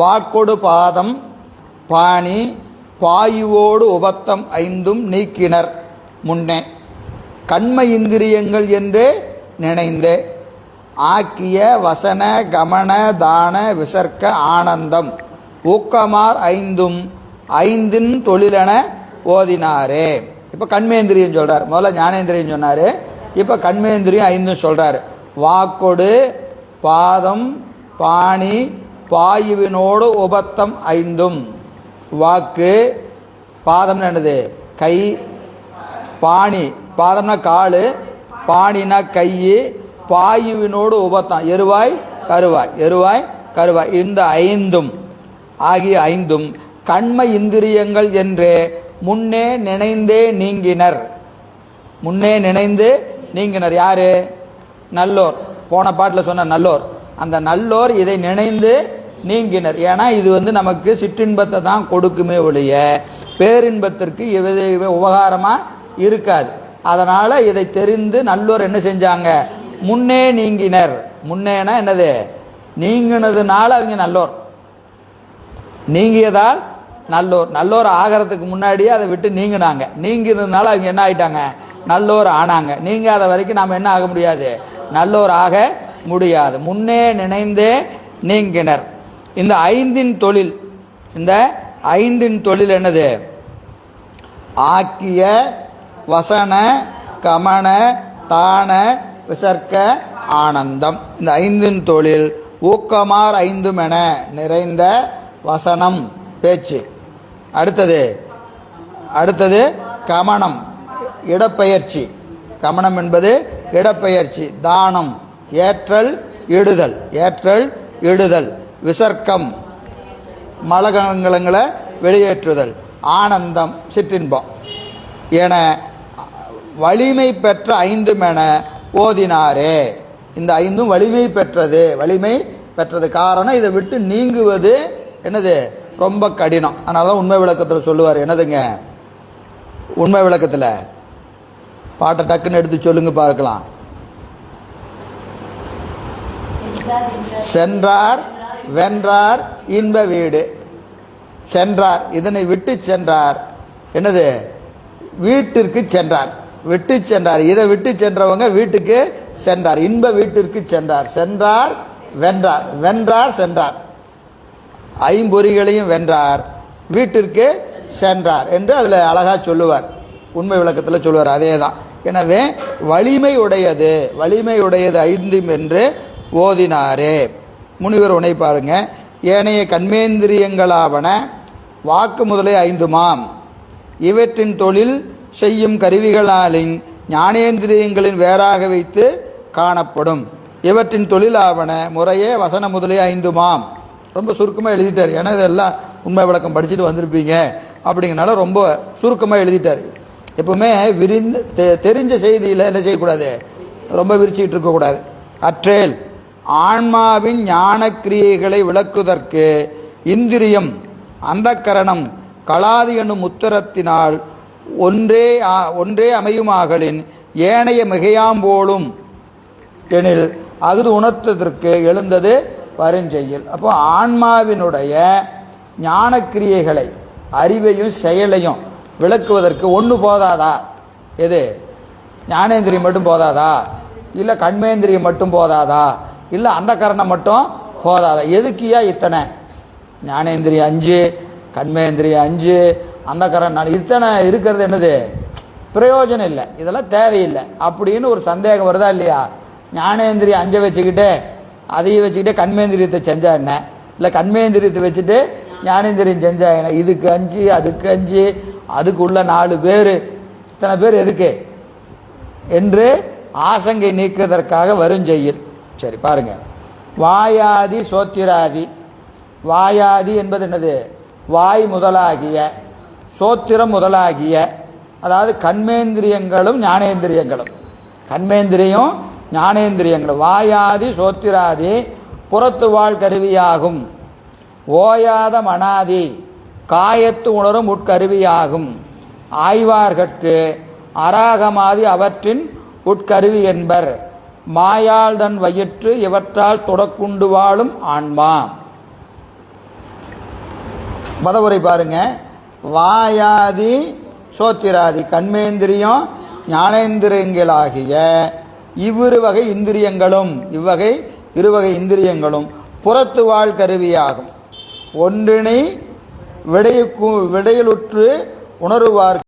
வாக்கொடு பாதம் பாணி பாயுவோடு உபத்தம் ஐந்தும் நீக்கினர் முன்னே. கண்ம இந்திரியங்கள் என்றே நினைந்து. ஆக்கிய வசன கமன தான விசர்க்க ஆனந்தம். ஊக்கமார் ஐந்தும் ஐந்தின் தொழிலென ஓதினாரே. இப்போ கண்மேந்திரியம் சொல்கிறார் முதல்ல ஞானேந்திரியம் சொன்னார். இப்போ கண்மேந்திரியம் ஐந்தும் சொல்கிறார் வாக்கொடு பாதம் பாணி பாயுவினோடு உபத்தம் ஐந்தும். வாக்கு பாதம்னு என்னது? கை பாணி. பாதம்னா காலு பாணினா கை பாயுவினோடு உபத்தம் எருவாய் கருவாய். எருவாய் கருவாய். இந்த ஐந்தும் ஆகிய ஐந்தும் கண்ம இந்திரியங்கள் என்று முன்னே நினைந்தே நீங்கினர். முன்னே நினைந்து நீங்கினர். யாரு? நல்லோர். போன பாட்டில் சொன்ன நல்லோர். அந்த நல்லோர் இதை நினைந்து நீங்கினர். ஏன்னா இது வந்து நமக்கு சிற்றின்பத்தை தான் கொடுக்குமே ஒழிய பேரின்பத்திற்கு எவ்வித உபகாரமாக இருக்காது. அதனால் இதை தெரிந்து நல்லோர் என்ன செஞ்சாங்க? முன்னே நீங்கினர். முன்னேனா என்னது? நீங்கினதுனால அவங்க நல்லோர். நீங்கியதால் நல்லோர். நல்லோர் ஆகிறதுக்கு முன்னாடியே அதை விட்டு நீங்கினாங்க. நீங்கினதுனால அவங்க என்ன ஆயிட்டாங்க? நல்லோர் ஆனாங்க. நீங்காத வரைக்கும் நாம் என்ன ஆக முடியாது? நல்லோர் ஆக முடியாது. முன்னே நினைந்தே நீங்கினர். இந்த ஐந்தின் தொழில் இந்த ஐந்தின் தொழில் என்னது? ஆக்கிய வசன கமன தான விசர்க்க ஆனந்தம். இந்த ஐந்தின் தொழில் ஊக்கமார் ஐந்தும் என நிறைந்த வசனம் பேச்சு. அடுத்தது அடுத்தது கமனம் இடப்பெயர்ச்சி. கமனம் என்பது இடப்பெயர்ச்சி தானம் ஏற்றல் இடுதல். ஏற்றல் இடுதல். விசர்க்கம் மலகங்களங்களை வெளியேற்றுதல் ஆனந்தம் சிற்றின்பம் என வலிமை பெற்ற ஐந்தும் என ஓதினாரே. இந்த ஐந்தும் வலிமை பெற்றது. வலிமை பெற்றது காரணம் இதை விட்டு நீங்குவது என்னது? ரொம்ப கடினம். அதனால தான் உண்மை விளக்கத்தில் சொல்லுவார். என்னதுங்க? உண்மை விளக்கத்தில். பாட்டை டக்குன்னு எடுத்து சொல்லுங்க பார்க்கலாம். சென்றார் வென்றார் இன்ப வீடு. சென்றார். இதனை விட்டு சென்றார். என்னது? வீட்டிற்கு சென்றார். விட்டு சென்றார். இதை விட்டு சென்றவங்க வீட்டுக்கு சென்றார். இன்ப வீட்டிற்கு சென்றார். சென்றார் வென்றார். வென்றார் சென்றார். ஐம்பொறிகளையும் வென்றார். வீட்டிற்கு சென்றார் என்று அதில் அழகாக சொல்லுவார். உண்மை விளக்கத்தில் சொல்லுவார் அதே தான் எனவே வலிமை உடையது. வலிமை உடையது ஐந்தும் என்று ஓதினாரே. முனிவர் உனை பாருங்க. ஏனைய கண்மேந்திரியங்களாவன வாக்கு முதலே ஐந்துமாம் இவற்றின் தொழில் செய்யும் கருவிகளாலின் ஞானேந்திரியங்களின் வேறாக வைத்து காணப்படும். இவற்றின் தொழிலாவன முறையே வசன முதலே ஐந்துமாம் ரொம்ப சுருக்கமாக எழுதிட்டார். ஏன்னா இதெல்லாம் உண்மை விளக்கம் படிச்சுட்டு வந்திருப்பீங்க. அப்படிங்கிறனால ரொம்ப சுருக்கமாக எழுதிட்டார். எப்பவுமே விரிந்து தெ- தெரிஞ்ச செய்தியில் என்ன செய்யக்கூடாது? ரொம்ப விரிச்சிக்கிட்டு இருக்கக்கூடாது. அற்றேல். ஆன்மாவின் ஞான கிரியைகளை விளக்குவதற்கு இந்திரியம் அந்தக்கரணம் கலாதி என்னும் உத்தரத்தினால் ஒன்றே ஆ- ஒன்றே அமையுமாகலின் ஏனைய மிகையாம்போலும். எனில் அகுது உணர்த்ததற்கு எழுந்தது வருஞ்செய்யல் அப்போ ஆன்மாவினுடைய ஞானக்கிரியைகளை அறிவையும் செயலையும் விளக்குவதற்கு ஒன்று போதாதா? எது? ஞானேந்திரியம் மட்டும் போதாதா? இல்லை கண்மேந்திரியம் மட்டும் போதாதா? இல்லை அந்த கரணம் மட்டும் போதாத? எதுக்கியா இத்தனை? ஞானேந்திரியம் அஞ்சு கண்மேந்திரியம் அஞ்சு அந்த கரணம் நாலு. இத்தனை இருக்கிறது என்னது? பிரயோஜனம் இல்லை. இதெல்லாம் தேவையில்லை. அப்படின்னு ஒரு சந்தேகம் வருதா இல்லையா? ஞானேந்திரியம் அஞ்சை வச்சுக்கிட்டு அதையும் வச்சுக்கிட்டு கண்மேந்திரியத்தை செஞ்சா என்ன? இல்லை கண்மேந்திரியத்தை வச்சுட்டு ஞானேந்திரியம் செஞ்சா என்ன? இதுக்கு அஞ்சு அதுக்கு அஞ்சு அதுக்குள்ள நாலு பேர். இத்தனை பேர் எதுக்கு? என்று ஆசங்கை நீக்குவதற்காக வருஞ்செய்யில் சரி பாருங்கள் வாயாதி சோத்திராதி. வாயாதி என்பது என்னது? வாய் முதலாகிய சோத்திரம் முதலாகிய அதாவது கண்மேந்திரியங்களும் ஞானேந்திரியங்களும். கண்மேந்திரியம் ஞானேந்திரியங்களும். வாயாதி சோத்திராதி புறத்து வாழ் கருவியாகும். ஓயாத மனாதி காயத்து உணரும் உட்கருவியாகும். ஆய்வார்கட்கு அராகமாதி அவற்றின் உட்கருவி என்பர். மாயால் தன் வயிற்று இவற்றால் தொடக்குண்டு வாழும் ஆன்மா. பதவுரை பாருங்க. வாயாதி சோத்திராதி கண்மேந்திரியம் ஞானேந்திரியங்களாகிய இவ்விரு வகை இந்திரியங்களும் இவ்வகை இருவகை இந்திரியங்களும் புறத்து வாழ் கருவியாகும். ஒன்றினை விடையுக்கு விடையிலுற்று உணருவார்